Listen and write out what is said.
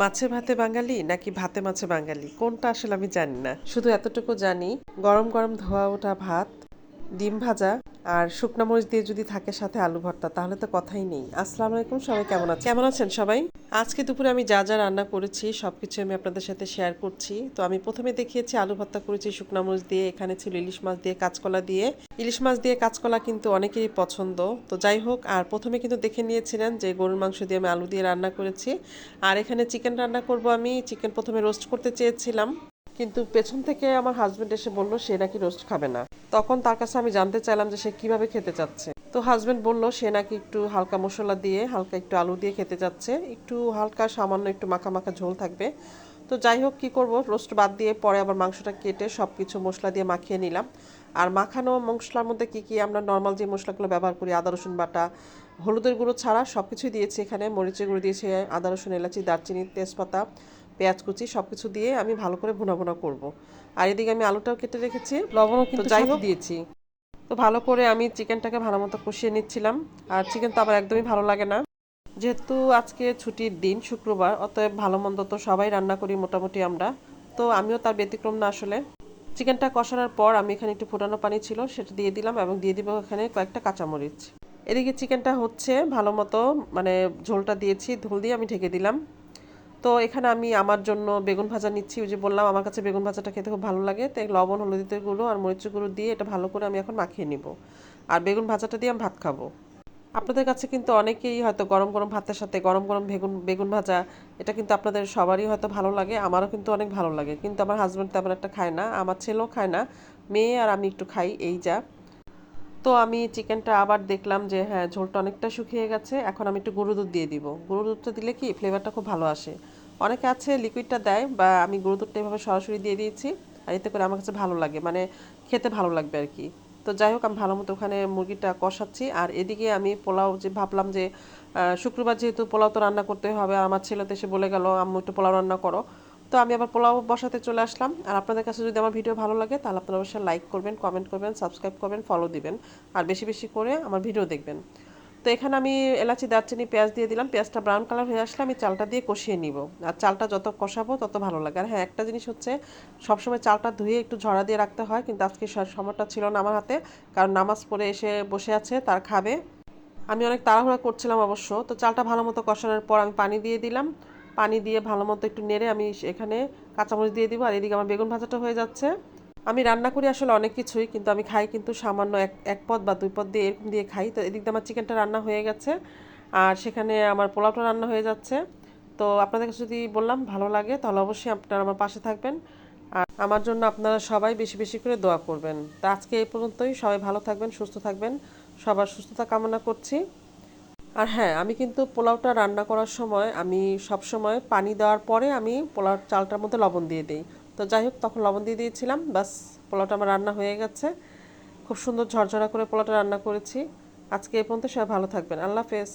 মাছে ভাতে বাঙালি নাকি ভাতে মাছে বাঙালি? কোনটা আসলে আমি জানি না। শুধু এতটুকু জানি, গরম গরম ধোয়া ওঠা ভাত ডিম ভাজা আর শুকনো মরিচ দিয়ে যদি থাকে সাথে আলু ভর্তা তাহলে তো কথাই নেই। আসসালামু আলাইকুম সবাই কেমন আছেন? কেমন আছেন সবাই? আজকে দুপুরে আমি যা যা রান্না করেছি সব কিছু আমি আপনাদের সাথে শেয়ার করছি। তো আমি প্রথমে দেখিয়েছি আলু ভর্তা করেছি শুকনো মরিচ দিয়ে এখানে ছিল ইলিশ মাছ দিয়ে কাঁচকলা দিয়ে। ইলিশ মাছ দিয়ে কাঁচকলা কিন্তু অনেকেরই পছন্দ। তো যাই হোক আর প্রথমে কিন্তু দেখে নিয়েছিলেন যে গরুর মাংস দিয়ে আমি আলু দিয়ে রান্না করেছি। আর এখানে চিকেন রান্না করব আমি। চিকেন প্রথমে রোস্ট করতে চেয়েছিলাম। কিন্তু পেছন থেকে আমার হাজবেন্ড এসে বলল, সে নাকি রোস্ট খাবে না। তখন তার কাছে আমি জানতে চাইলাম যে সে কীভাবে খেতে চাচ্ছে। তো হাজবেন্ড বলল, সে নাকি একটু হালকা মশলা দিয়ে, হালকা একটু আলু দিয়ে খেতে যাচ্ছে একটু হালকা সামান্য একটু মাখা মাখা ঝোল থাকবে। তো যাই হোক, কী করব? রোস্ট বাদ দিয়ে পরে আবার মাংসটা কেটে সব কিছু মশলা দিয়ে মাখিয়ে নিলাম। আর মাখানো মশলার মধ্যে কি কি আমরা নর্মাল যে মশলাগুলো ব্যবহার করি, আদা, রসুন বাটা, হলুদের গুঁড়ো ছাড়া সব কিছুই দিয়েছি এখানে। মরিচের গুঁড়ো দিয়েছি, আদা, রসুন, এলাচি, দারচিনি, তেজপাতা। পেঁয়াজ কুচি সব কিছু দিয়ে আমি ভালো করে ভুনা ভুনা করব। আর এদিকে আমি আলুটাও কেটে রেখেছি। লবণও কিন্তু যাই হোক। দিয়েছি। তো ভালো করে আমি চিকেনটাকে ভালো মতো কষিয়ে নিচ্ছিলাম। আর চিকেন তো আবার একদমই ভালো লাগে না। যেহেতু আজকে ছুটির দিন শুক্রবার অতএব ভালো মন্দ তো সবাই রান্না করি মোটামুটি আমরা। তো আমিও তার ব্যতিক্রম না আসলে। চিকেনটা কষানোর পর আমি এখানে একটু ফোটানো পানি ছিল সেটা দিয়ে দিলাম এবং দিয়ে দিব এখানে কয়েকটা কাঁচামরিচ। এদিকে চিকেনটা হচ্ছে ভালো মতো মানে ঝোলটা দিয়েছি ধুল দিয়ে আমি ঢেকে দিলাম। তো এখানে আমি আমার জন্য বেগুন ভাজা নিচ্ছি। ওই যে বললাম, আমার কাছে বেগুন ভাজাটা খেতে খুব ভালো লাগে। তাই লবণ, হলুদের গুঁড়ো আর মরিচের গুঁড়ো দিয়ে এটা ভালো করে আমি এখন মাখিয়ে নিব। আর বেগুন ভাজাটা দিয়ে আমি ভাত খাব। আপনাদের কাছে কিন্তু অনেকেই হয়তো গরম গরম ভাতের সাথে গরম গরম বেগুন বেগুন ভাজা, এটা কিন্তু আপনাদের সবারই হয়তো ভালো লাগে, আমারও কিন্তু অনেক ভালো লাগে। কিন্তু আমার হাজব্যান্ড তেমন একটা খায় না, আমার ছেলেও খায় না। মেয়ে আর আমি একটু খাই, এই যা। তো আমি চিকেনটা আবার দেখলাম যে হ্যাঁ ঝোলটা অনেকটা শুকিয়ে গেছে। এখন আমি একটু গরু দুধ দিয়ে দিব। গরু দুধটা দিলে কি ফ্লেভারটা খুব ভালো আসে। অনেকে আছে লিকুইডটা দেয় বা আমি গরু দুধটা এভাবে সরাসরি দিয়ে দিয়েছি আর এতে করে আমার কাছে ভালো লাগে মানে খেতে ভালো লাগবে আর কি। তো যাই হোক, আমি ভালো মতো ওখানে মুরগিটা কষাচ্ছি। আর এদিকে আমি পোলাও যে ভাবলাম যে শুক্রবার যেহেতু পোলাও তো রান্না করতে হবে আমার ছেলে তো এসে বলে গেল, আম্মু, একটু পোলাও রান্না করো। তো আমি আবার পোলাও বসাতে চলে আসলাম। আর আপনাদের কাছে যদি আমার ভিডিও ভালো লাগে, তাহলে আপনারা অবশ্যই লাইক করবেন কমেন্ট করবেন সাবস্ক্রাইব করবেন ফলো দিবেন। আর বেশি বেশি করে আমার ভিডিও দেখবেন। তো এখানে আমি এলাচি, দারচিনি, পেঁয়াজ দিয়ে দিলাম। পেঁয়াজটা ব্রাউন কালার হয়ে আসলে আমি চালটা দিয়ে কষিয়ে নিব। আর চালটা যত কষাবো, তত ভালো লাগে। আর হ্যাঁ একটা জিনিস হচ্ছে, সবসময় চালটা ধুয়ে একটু ঝরা দিয়ে রাখতে হয়, কিন্তু আজকে সময়টা ছিল না আমার হাতে। কারণ নামাজ পড়ে এসে বসে আছে, তার খাবে। আমি অনেক তাড়াহুড়া করছিলাম অবশ্য। তো চালটা ভালো মতো কষানোর পর আমি পানি দিয়ে দিলাম। পানি দিয়ে ভালো মতো একটু নেড়ে আমি এখানে কাঁচামরিচ দিয়ে দিব। আর এদিকে আমার বেগুন ভাজাটা হয়ে যাচ্ছে। আমি রান্না করি আসলে অনেক কিছুই, কিন্তু আমি খাই কিন্তু সামান্য এক এক পদ বা দুই পদ দিয়ে এরকম দিয়ে খাই। তো এদিক দিয়ে আমার চিকেনটা রান্না হয়ে গেছে। আর সেখানে আমার পোলাওটা রান্না হয়ে যাচ্ছে। তো আপনাদের কাছে যদি বললাম ভালো লাগে, তাহলে অবশ্যই আপনারা আমার পাশে থাকবেন। আর আমার জন্য আপনারা সবাই বেশি বেশি করে দোয়া করবেন। তো আজকে এই পর্যন্তই। সবাই ভালো থাকবেন, সুস্থ থাকবেন। সবার সুস্থতা কামনা করছি। আর হ্যাঁ আমি কিন্তু পোলাওটা রান্না করার সময় আমি সব সময় পানি দেওয়ার পরে আমি পোলাওর চালটার মধ্যে লবণ দিয়ে দিই। তো যাই হোক, তখন লবণ দিয়ে দিয়েছিলাম বাস পোলাওটা আমার রান্না হয়ে গেছে। খুব সুন্দর ঝরঝরা করে পোলাওটা রান্না করেছি। আজকে এ পর্যন্ত সবাই ভালো থাকবেন। আল্লাহ হাফেজ।